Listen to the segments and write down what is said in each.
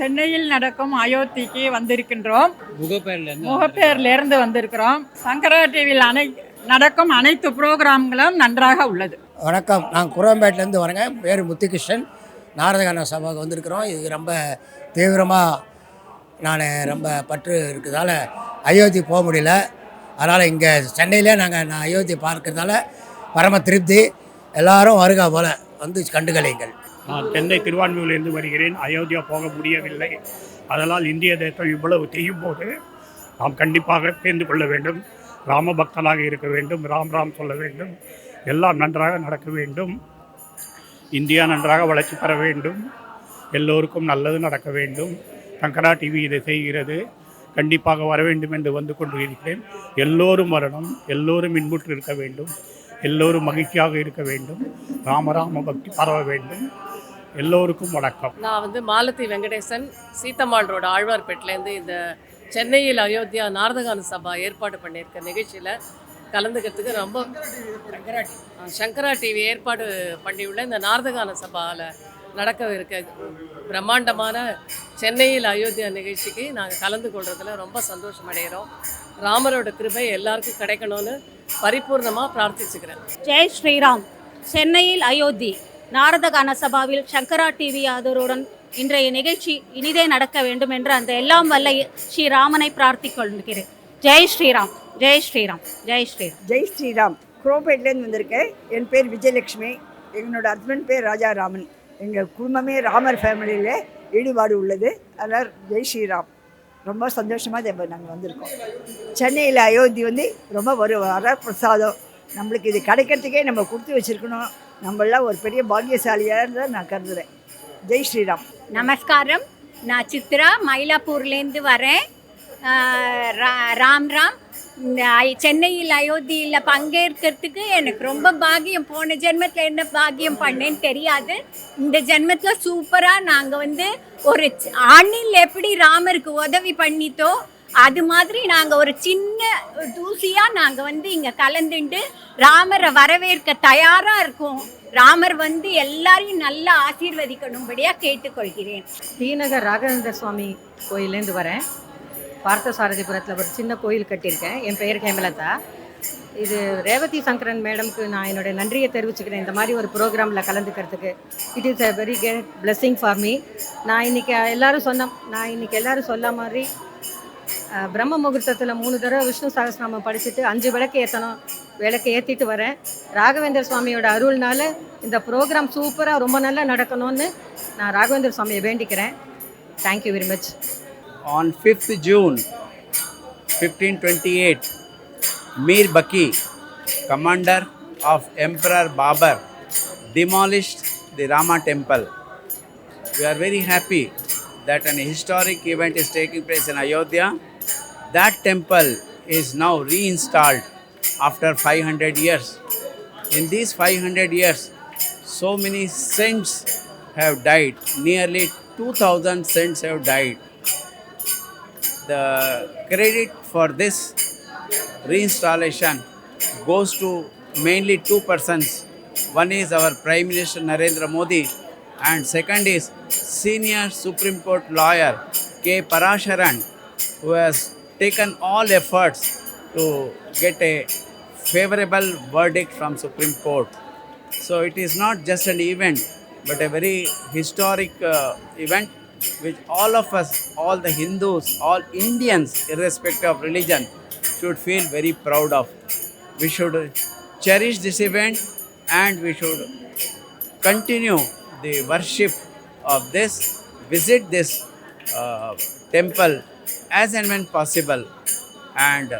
சென்னையில் நடக்கும் அயோத்திக்கு வந்திருக்கின்றோம். முகப்பேர்லேருந்து முகப்பேர்ல இருந்து வந்திருக்கிறோம். சங்கரா டிவியில் அனை நடக்கும் அனைத்து புரோகிராம்களும் நன்றாக உள்ளது. வணக்கம். நான் குரம்பேட்டிலேருந்து வரேங்க. பேர் முத்துகிருஷ்ணன். நாரதகான சபாவுக்கு வந்திருக்கிறோம். இது ரொம்ப தீவிரமாக நான் ரொம்ப பற்று இருக்கிறதால அயோத்தி போக முடியல. அதனால் இங்கே சென்னையிலே நாங்கள் நான் அயோத்தி பார்க்கறதால பரம திருப்தி. எல்லாரும் வருகா போல. வந்து கண்டுகளிங்கள் நான் சென்னை திருவான்மையூரிலிருந்து வருகிறேன். அயோத்தியா போக முடியவில்லை. அதனால் இந்திய தேசம் இவ்வளவு செய்யும் போது நாம் கண்டிப்பாக சேர்ந்து கொள்ள வேண்டும். ராம பக்தனாக இருக்க வேண்டும். ராம் ராம் சொல்ல வேண்டும். எல்லாம் நன்றாக நடக்க வேண்டும். இந்தியா நன்றாக வளர்ச்சி பெற வேண்டும். எல்லோருக்கும் நல்லது நடக்க வேண்டும். சங்கரா டிவி இதை செய்கிறது. கண்டிப்பாக வர வேண்டும் என்று வந்து கொண்டு இருக்கிறேன் எல்லோரும் வரணும். எல்லோரும் இன்புற்று இருக்க வேண்டும். எல்லோரும் மகிழ்ச்சியாக இருக்க வேண்டும். ராமராம பக்தி பரவ வேண்டும். எல்லோருக்கும் வணக்கம். நான் வந்து மாலதி வெங்கடேசன் சீத்தம்மாள் ரோடு ஆழ்வார்பேட்டிலேருந்து இந்த சென்னையில் அயோத்தியா நாரதகான சபா ஏற்பாடு பண்ணியிருக்க நிகழ்ச்சியில் கலந்துக்கிறதுக்கு ரொம்ப சங்கரா டிவி ஏற்பாடு பண்ணியுள்ள இந்த நாரதகான சபாவில் நடக்க இருக்க பிரம்மாண்டமான சென்னையில் அயோத்தியா நிகழ்ச்சிக்கு நாங்கள் கலந்து கொள்றதுல ரொம்ப சந்தோஷம் அடைகிறோம் ராமரோட கிருபை எல்லாருக்கும் கிடைக்கணும்னு பரிபூர்ணமாக பிரார்த்திச்சுக்கிறேன். ஜெய் ஸ்ரீராம் சென்னையில் அயோத்தி. நாரதகான சபாவில் சங்கரா டிவி ஆதரவுடன் இன்றைய நிகழ்ச்சி இனிதே நடக்க வேண்டும் என்று அந்த எல்லாம் வல்ல ஸ்ரீராமனை பிரார்த்திக் கொள்கிறேன் ஜெய் ஸ்ரீராம் ஜெய் ஸ்ரீராம் ஜெய் ஸ்ரீராம். ஜெய் ஸ்ரீராம். குரோபேட்லேருந்து வந்திருக்கேன். என் பேர் விஜயலட்சுமி. என்னோட ஹஸ்பண்ட் பேர் ராஜா ராமன் எங்கள் குடும்பமே ராமர் ஃபேமிலியில் ஈடுபாடு உள்ளது. அதனால் ஜெய் ஸ்ரீராம். ரொம்ப சந்தோஷமாக நாங்கள் வந்திருக்கோம். சென்னையில் அயோத்தி வந்து ரொம்ப ஒரு வர பிரசாதம் நம்மளுக்கு இது கிடைக்கிறதுக்கே நம்ம கொடுத்து வச்சுருக்கணும். நம்மளாம் ஒரு பெரிய பாக்கியசாலியாக நான் கருதுகிறேன் ஜெய் ஸ்ரீராம். நமஸ்காரம். நான் சித்ரா மயிலாப்பூர்லேருந்து வரேன். ரா- ராம் ராம். இந்த சென்னையில் அயோத்தியில் பங்கேற்கிறதுக்கு எனக்கு ரொம்ப பாகியம் போன ஜென்மத்தில் என்ன பாகியம் பண்ணேன்னு தெரியாது. இந்த ஜென்மத்தில் சூப்பராக நாங்கள் வந்து ஒரு ஆணில் எப்படி ராமருக்கு உதவி பண்ணித்தோ அது மாதிரி நாங்கள் ஒரு சின்ன தூசியாக நாங்கள் வந்து இங்கே கலந்துண்டு ராமரை வரவேற்க தயாராக இருக்கோம். ராமர் வந்து எல்லாரையும் நல்லா ஆசீர்வதிக்கணும்படியாக கேட்டுக்கொள்கிறேன். ஸ்ரீநகர் ராகவேந்திர சுவாமி கோயிலேருந்து வரேன். பார்த்தசாரதிபுரத்தில் ஒரு சின்ன கோயில் கட்டியிருக்கேன். என் பெயர் ஹேமலதா. இது ரேவதி சங்கரன் மேடம்க்கு நான் என்னுடைய நன்றியை தெரிவிச்சுக்கிறேன். இந்த மாதிரி ஒரு ப்ரோக்ராமில் கலந்துக்கிறதுக்கு. It is a very great blessing for me நான் இன்றைக்கி எல்லோரும் சொன்ன நான் இன்றைக்கி எல்லோரும் சொல்ல மாதிரி பிரம்ம முகூர்த்தத்தில் மூணு தடவை விஷ்ணு சகசிரநாமம் படிச்சுட்டு அஞ்சு விளக்கு ஏற்றணும் விளக்கு ஏற்றிட்டு வரேன் ராகவேந்திர சுவாமியோட அருள்னால இந்த ப்ரோக்ராம் சூப்பராக ரொம்ப நல்லா நடக்கணும்னு நான் ராகவேந்திர சுவாமியை வேண்டிக்கிறேன் thank you very much on fifth June fifteen twenty eight Mir Baqi commander of emperor Babur demolished the Rama temple. We are very happy that an historic event is taking place in Ayodhya. That temple is now reinstalled after 500 years. In these 500 years, so many saints have died. Nearly 2000 saints have died. The credit for this reinstallation goes to mainly two persons. One is our Prime Minister Narendra Modi, and second is senior Supreme Court lawyer K. Parasharan, who has taken all efforts to get a favorable verdict from Supreme Court. So it is not just an event, but a very historic uh, event which all of us, all the Hindus, all Indians, irrespective of religion, should feel very proud of. We should cherish this event and we should continue the worship of this, visit this uh, temple as and when possible, and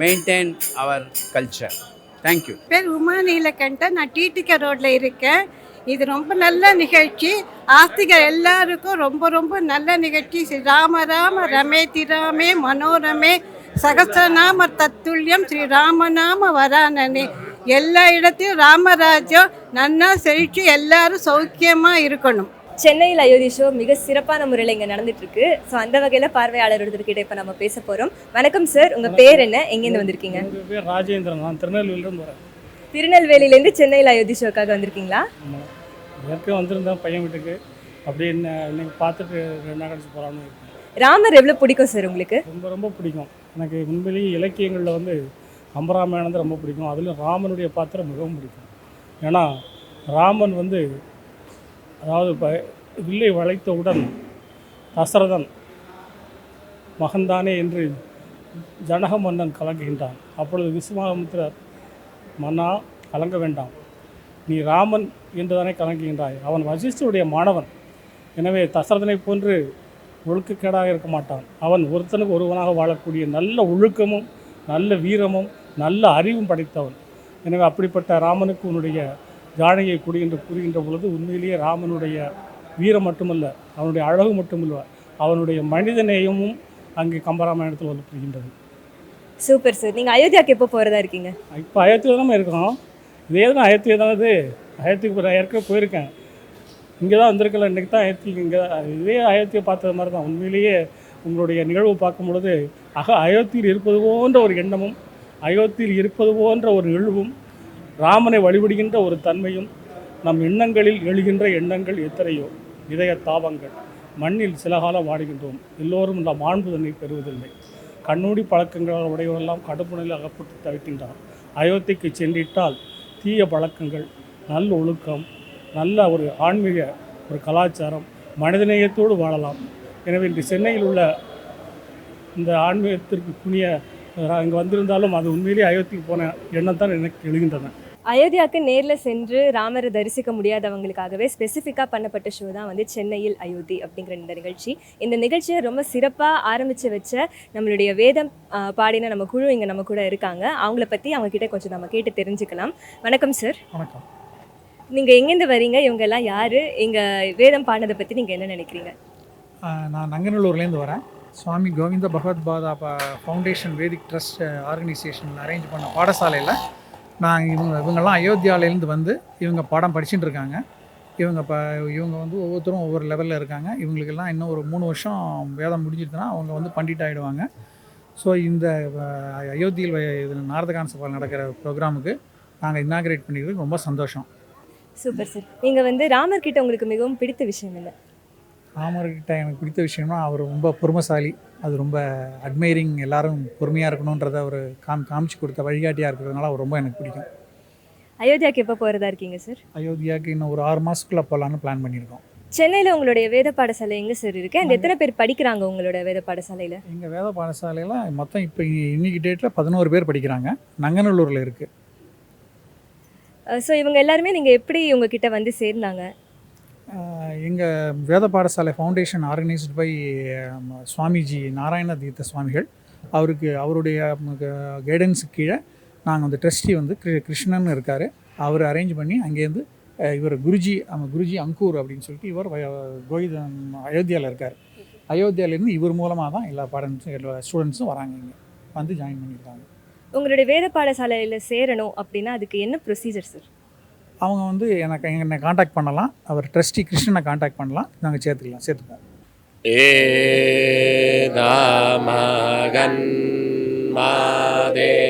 maintain our culture thank you பேர் உமா நீலகண்டன் நான் TTK ரோட்டில் இருக்கேன் இது ரொம்ப நல்ல நிகழ்ச்சி ஆஸ்திகர் எல்லாருக்கும் ரொம்ப ரொம்ப நல்ல நிகழ்ச்சி ஸ்ரீ ராம ராம ரமே திராமே மனோரமே சகஸ்ரநாம தத்துல்யம் ஸ்ரீ ராமநாம வரானனே எல்லா இடத்தையும் ராமராஜ்யம் நன்னா செழிச்சு எல்லாரும் சௌக்கியமாக இருக்கணும் சென்னையில் அயோத்தி ஷோ மிக சிறப்பான முறையில் இங்கே நடந்துட்டு இருக்கு ஸோ அந்த வகையில் பார்வையாளர் ஒருத்தர்கிட்ட இப்போ நம்ம பேச போகிறோம் வணக்கம் சார் உங்கள் பேர் என்ன? எங்கேருந்து வந்திருக்கீங்க? பேர் ராஜேந்திரன். நான் திருநெல்வேலியிலேருந்து வரேன். திருநெல்வேலியிலேருந்து சென்னையில் அயோத்தி ஷோக்காக வந்திருக்கீங்களா ஏற்கனவே வந்திருந்தேன். பையன் வீட்டுக்கு. அப்படின்னு இன்னைக்கு பார்த்துட்டு ரெண்டு நாள் கழிச்சு போகலான்னு இருக்கேன். ராமர் எவ்வளோ பிடிக்கும் சார் உங்களுக்கு? ரொம்ப ரொம்ப பிடிக்கும். எனக்கு உண்மையிலேயே இலக்கியங்களில் வந்து கம்பராமாயணம் தான் ரொம்ப பிடிக்கும். அதிலும் ராமனுடைய பாத்திரம் மிகவும் பிடிக்கும். ஏன்னா ராமன் வந்து அதாவது இப்போ வில்லை வளைத்தவுடன் தசரதன் மகன்தானே என்று ஜனக மன்னன் கலங்குகின்றான். அப்பொழுது விஸ்வாமித்திரர் மன்னா கலங்க வேண்டாம். நீ ராமன் என்றுதானே கலங்குகின்றாய். அவன் வசிஷ்டருடைய மாணவன். எனவே தசரதனை போன்று ஒழுக்கக்கேடாக இருக்க மாட்டான். அவன் ஒருத்தனுக்கு ஒருவனாக வாழக்கூடிய நல்ல ஒழுக்கமும் நல்ல வீரமும் நல்ல அறிவும் படைத்தவன். எனவே அப்படிப்பட்ட ராமனுக்கு உன்னுடைய ஜானையை கொடு என்று கூறுகின்ற பொழுது உண்மையிலேயே ராமனுடைய வீரம் மட்டுமல்ல அவனுடைய அழகு மட்டுமல்ல அவனுடைய மனிதநேயமும் அங்கே கம்பராமாயணத்தில் வந்து சூப்பர் சார். நீங்கள் அயோத்தியாவுக்கு எப்போ போகிறதா இருக்கீங்க? இப்போ அயோத்தியில் தான் இருக்கோம். இதே தான் அயோத்தியில் தான் இது அயோத்திக்கு நான் ஏற்கனவே போயிருக்கேன். இங்கே தான் வந்திருக்கல இன்றைக்கி தான் அயோத்தி இங்கே இதே அயோத்தியை பார்த்தது மாதிரி தான். உண்மையிலேயே உங்களுடைய நிகழ்வு பார்க்கும் பொழுது அக அயோத்தியில் இருப்பது போன்ற ஒரு எண்ணமும் அயோத்தியில் இருப்பது போன்ற ஒரு எழுவும் ராமனை வழிபடுகின்ற ஒரு தன்மையும் நம் எண்ணங்களில் எழுகின்ற எண்ணங்கள் எத்தனையோ? இதய தாபங்கள். மண்ணில் சில காலம் வாடுகின்றோம். எல்லோரும் இந்த மாண்பு தன்னை பெறுவதில்லை. கண்ணூடி பழக்கங்களால் உடையவரெல்லாம் கடுப்புணையில் அகப்பட்டு தவிக்கின்றார். அயோத்திக்கு சென்றிட்டால் தீய பழக்கங்கள் நல்ல ஒழுக்கம் நல்ல ஒரு ஆன்மீக ஒரு கலாச்சாரம் மனிதநேயத்தோடு வாழலாம். எனவே இன்று சென்னையில் உள்ள இந்த ஆன்மீகத்திற்கு புனிய இங்கே வந்திருந்தாலும் அது உண்மையிலேயே அயோத்திக்கு போன எண்ணம் தான் எனக்கு எழுகின்றன. அயோத்தியாவுக்கு நேரில் சென்று ராமரை தரிசிக்க முடியாதவங்களுக்காகவே ஸ்பெசிஃபிக்காக பண்ணப்பட்ட ஷோ தான் வந்து சென்னையில் அயோத்தி அப்படிங்கிற இந்த நிகழ்ச்சி. இந்த நிகழ்ச்சியை ரொம்ப சிறப்பாக ஆரம்பித்து வச்ச நம்மளுடைய வேதம் பாடின நம்ம குழு இங்கே நம்ம கூட இருக்காங்க. அவங்கள பற்றி அவங்க கிட்ட கொஞ்சம் நம்ம கேட்டு தெரிஞ்சுக்கலாம். வணக்கம் சார் வணக்கம். நீங்கள் எங்கேருந்து வரீங்க? இவங்க எல்லாம் யார்? எங்கள் வேதம் பாடினதை பற்றி நீங்கள் என்ன நினைக்கிறீங்க? நான் நங்கநல்லூர்லேருந்து வரேன். Swami Govinda Bhagavad Pada foundation Vedic trust organisation arrange பண்ண பாடசாலையில் நான் இவங்க இவங்கெல்லாம் அயோத்தியாவிலேருந்து வந்து இவங்க பாடம் படிச்சுட்டு இருக்காங்க இவங்க இப்போ இவங்க வந்து ஒவ்வொருத்தரும் ஒவ்வொரு லெவலில் இருக்காங்க. இவங்களுக்கெல்லாம் இன்னும் ஒரு மூணு வருஷம் வேதம் முடிஞ்சிருச்சுன்னா அவங்க வந்து பண்டிட் ஆகிடுவாங்க ஸோ இந்த அயோத்தியில் வ- இது நாரதகான சபா நடக்கிற ப்ரோக்ராமுக்கு நாங்கள் இன்னாகிரேட் பண்ணிக்கிறது ரொம்ப சந்தோஷம். சூப்பர் சார் நீங்கள் வந்து ராமர் கிட்ட உங்களுக்கு மிகவும் பிடித்த விஷயம் என்ன? ராமர்கிட்ட எனக்கு பிடித்த விஷயம்னா அவர் ரொம்ப பொறுமைசாலி. அது ரொம்ப அட்மைரிங் எல்லாரும் பொறுமையாக இருக்கணுன்றத அவர் காம் காமிச்சு கொடுத்த வழிகாட்டியாக இருக்கிறதுனால அவர் ரொம்ப எனக்கு பிடிக்கும். அயோத்தியாவுக்கு எப்போ போகிறதா இருக்கீங்க சார் அயோத்தியாவுக்கு இன்னும் ஒரு ஆறு மாதத்துக்குள்ளே போகலான்னு பிளான் பண்ணியிருக்கோம். சென்னையில் உங்களுடைய வேத பாடசாலை எங்கே சார் இருக்குது அந்த எத்தனை பேர் படிக்கிறாங்க உங்களோட வேத பாடசாலையில்? எங்கள் வேத பாடசாலையில் மொத்தம் இப்போ இன்னைக்கு டேட்டில் பதினோரு பேர் படிக்கிறாங்க. நங்கநல்லூரில் இருக்குது ஸோ இவங்க எல்லாருமே நீங்கள் எப்படி உங்ககிட்ட வந்து சேர்ந்தாங்க? எங்கள் வேத பாடசாலை foundation organised by Swamiji Narayana Theertha சுவாமிகள். அவருக்கு அவருடைய கைடன்ஸு கீழே நாங்கள் வந்து ட்ரஸ்டி வந்து கிரு- கிருஷ்ணன் இருக்கார். அவர் அரேஞ்ச் பண்ணி அங்கேருந்து இவர் குருஜி அவங்க குருஜி அங்கூர் அப்படின்னு சொல்லிட்டு இவர் கோவித அயோத்தியாவில் இருக்கார். அயோத்தியாவிலேருந்து இவர் மூலமாக தான் எல்லா பாடன்ஸும் எல்லா ஸ்டூடெண்ட்ஸும் வராங்க இங்கே. வந்து ஜாயின் பண்ணியிருக்காங்க. உங்களுடைய வேத பாடசாலையில் சேரணும் அப்படின்னா அதுக்கு என்ன ப்ரொசீஜர் சார் அவங்க வந்து எனக்கு என்னை காண்டாக்ட் பண்ணலாம். அவர் ட்ரஸ்டி கிருஷ்ணனை காண்டாக்ட் பண்ணலாம். நாங்கள் சேர்த்துக்கலாம். சேர்த்துப்போம் ஏ தாமகன் மாதேவாயா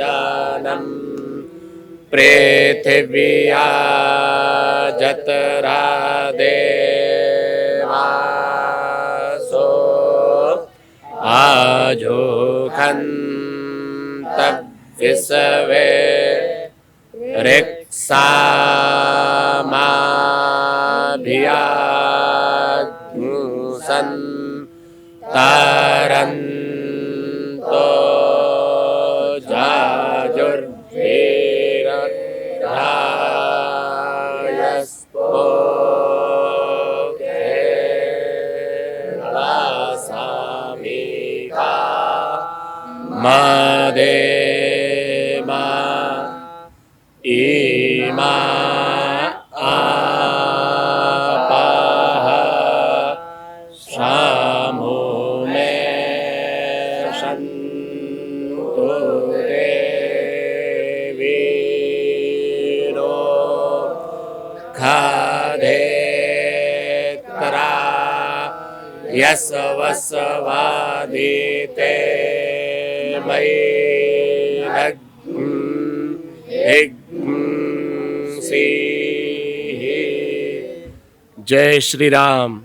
ஜானம் பிரேத்திவியா ஜத்ரா தேவாசோ ஆஜோகன் தப் किसवे रिक्सामाभियासन् तरन्तो जाजुर्भिरधायस्पो केरसामिका मा यस्वस्वाधीते मयि जय श्री राम